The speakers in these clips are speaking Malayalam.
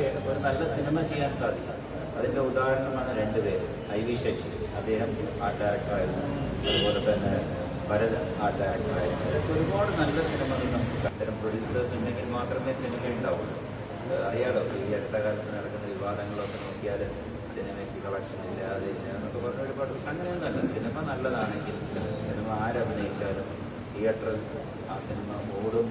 തീർച്ചയായിട്ടും ഒരു നല്ല സിനിമ ചെയ്യാൻ സാധിക്കും. അതിന്റെ ഉദാഹരണമാണ് രണ്ടുപേര്. ഐ വി ശശി അദ്ദേഹം ആർട്ട് ഡയറക്ടറായിരുന്നു അതുപോലെ തന്നെ ഭരത് ആർട്ട് ഡയറക്ടറായിരുന്നു ഒരുപാട് നല്ല സിനിമകൾ നമുക്ക് അത്തരം പ്രൊഡ്യൂസേഴ്സ് ഉണ്ടെങ്കിൽ മാത്രമേ സിനിമ ഉണ്ടാവുള്ളൂ. അറിയാലോ ഈ അടുത്ത കാലത്ത് നടക്കുന്ന വിവാദങ്ങളൊക്കെ നോക്കിയാൽ സിനിമയ്ക്ക് കളക്ഷൻ ഇല്ലാതെ ഇല്ല എന്നൊക്കെ പറഞ്ഞ ഒരുപാട് പക്ഷെ അങ്ങനെയൊന്നുമല്ല. സിനിമ നല്ലതാണെങ്കിൽ സിനിമ ആരഭിനയിച്ചാലും തിയേറ്ററിൽ ആ സിനിമ ഓടും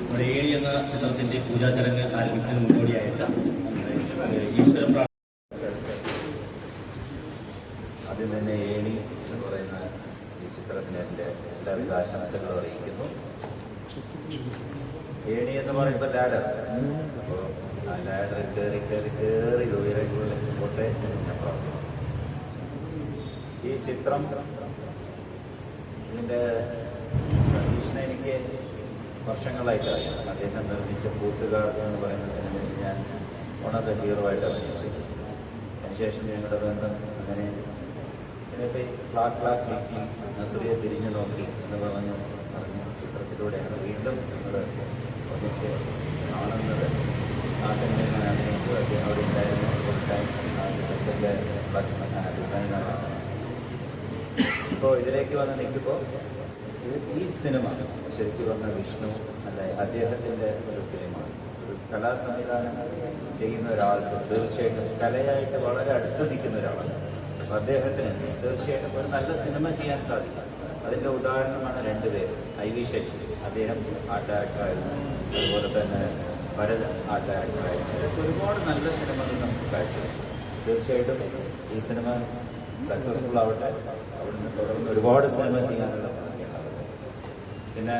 നമ്മുടെ ഏണി എന്ന ചിത്രത്തിന്റെ പൂജാ ചടങ്ങ് ആരംഭിക്കുന്നതിന് മുന്നോടിയായിട്ട് ഈശ്വര പ്രാർത്ഥന ആദ്യം തന്നെ ഏണി എന്ന് പറയുന്ന ഈ ചിത്രത്തിന് എന്റെ എല്ലാവിധ ആശംസകളും അറിയിക്കുന്നു. ഏണി എന്ന് പറയുമ്പോൾ ലാഡർ. അപ്പോൾ ലാഡർ കയറി കയറി കയറി ഉയരങ്ങളിൽ പോട്ടെ എന്ന് ഞാൻ ഈ ചിത്രം ഇതിന്റെ സതീഷിനെ എനിക്ക് വർഷങ്ങളായിട്ട് അറിയാം. അദ്ദേഹം നിർമ്മിച്ച കൂട്ടുകാർക്ക് എന്ന് പറയുന്ന സിനിമയിൽ ഞാൻ വൺ ദ ഹീറോ ആയിട്ട് അഭിനയിച്ചു അതിനുശേഷം ഞങ്ങളുടെ ബന്ധം അങ്ങനെ ഇതിനൊക്കെ ക്ലാക്ക് ക്ലാക്ക് നീക്കി നസറിയെ തിരിഞ്ഞു നോക്കി എന്ന് പറഞ്ഞു പറഞ്ഞ ചിത്രത്തിലൂടെയാണ് വീണ്ടും ഞങ്ങൾ ഒന്നിച്ച് കാണുന്നത് ആ സിനിമയിൽ അവിടെ ഉണ്ടായിരുന്നു. ഫുൾ ടൈം ആ ചിത്രത്തിന്റെ ഡിസൈനറാണ് ഇപ്പോൾ ഇതിലേക്ക് വന്ന് നിൽക്കുമ്പോൾ ഇത് ഈ സിനിമ ശരിക്കും പറഞ്ഞ വിഷ്ണു അല്ലെ അദ്ദേഹത്തിന്റെ ഒരു ഫിലിമാണ് ഒരു കലാ സംവിധാനം ചെയ്യുന്ന ഒരാൾക്ക് തീർച്ചയായിട്ടും കലയായിട്ട് വളരെ അടുത്ത് നിൽക്കുന്ന ഒരാളാണ്. അപ്പോൾ അദ്ദേഹത്തിന് തീർച്ചയായിട്ടും ഒരു നല്ല സിനിമ ചെയ്യാൻ സാധിക്കും. അതിന്റെ ഉദാഹരണമാണ് രണ്ടുപേര്. ഐ വി ശശി അദ്ദേഹം ആർട്ട് ഡയറക്ടറായിരുന്നു അതുപോലെ തന്നെ ഭരത് ആ ഒരുപാട് നല്ല സിനിമകൾ നമുക്ക് കാഴ്ചവെച്ചു തീർച്ചയായിട്ടും ഈ സിനിമ സക്സസ്ഫുൾ ആവട്ടെ. അവിടുന്ന് തുടർന്ന് ഒരുപാട് സിനിമ ചെയ്യാനുള്ള പിന്നെ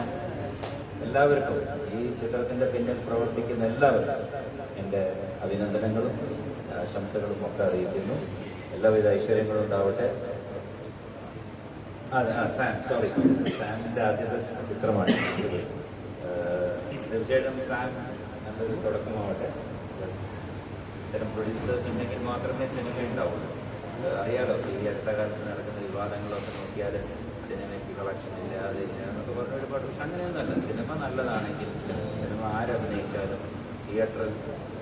എല്ലാവർക്കും ഈ ചിത്രത്തിന്റെ പിന്നിൽ പ്രവർത്തിക്കുന്ന എല്ലാവർക്കും എന്റെ അഭിനന്ദനങ്ങളും ആശംസകളും ഒക്കെ അറിയിക്കുന്നു. എല്ലാവിധ ഐശ്വര്യങ്ങളും ഉണ്ടാവട്ടെ. അതെ ആ സാം സോറി സാമിന്റെ ആദ്യത്തെ ചിത്രമാണ്. തീർച്ചയായിട്ടും സാം നല്ലൊരു തുടക്കമാവട്ടെ. ഇത്തരം പ്രൊഡ്യൂസേഴ്സ് ഉണ്ടെങ്കിൽ മാത്രമേ സിനിമ ഉണ്ടാവുള്ളൂ. അറിയാലോ ഈ അടുത്ത കാലത്ത് നടക്കുന്ന വിവാദങ്ങളൊക്കെ നോക്കിയാൽ സിനിമയ്ക്ക് കളക്ഷൻ ഇല്ല അതില്ല എന്നൊക്കെ പറഞ്ഞ ഒരുപാട് പക്ഷെ അങ്ങനെയൊന്നുമല്ല. സിനിമ നല്ലതാണെങ്കിൽ സിനിമ ആരഭിനയിച്ചാലും തിയേറ്ററിൽ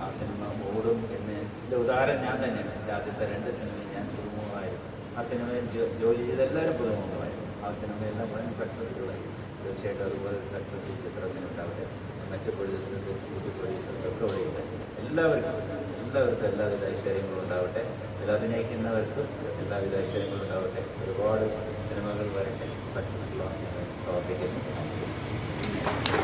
ആ സിനിമ ഓടും എന്ന് എന്റെ ഉദാഹരണം ഞാൻ തന്നെയാണ്. എന്റെ ആദ്യത്തെ രണ്ട് സിനിമയും ഞാൻ പുതുമുഖമായിരുന്നു ആ സിനിമയിൽ ജോലി ചെയ്ത എല്ലാവരും പുതുമുഖമായിരുന്നു ആ സിനിമയെല്ലാം വൻ സക്സസ്ഫുള്ളായി തീർച്ചയായിട്ടും അതുപോലെ സക്സസ് ഈ ചിത്രത്തിനുണ്ടാവട്ടെ. മറ്റ് പ്രൊഡ്യൂസേഴ്സ് എക്സിക്യൂട്ടീവ് പ്രൊഡ്യൂസേഴ്സ് ഒക്കെ വഴിയുണ്ട് എല്ലാവർക്കും എല്ലാവർക്കും എല്ലാവിധ ഐശ്വര്യങ്ങളും ഉണ്ടാവട്ടെ ഇതിൽ അഭിനയിക്കുന്നവർക്കും എല്ലാവിധ ഐശ്വര്യങ്ങളും ഉണ്ടാവട്ടെ ഒരുപാട് സിനിമകൾ വരട്ടെ സക്സസ്ഫുൾ ആവാൻ പ്രവർത്തിക്കുന്നു താങ്ക് യു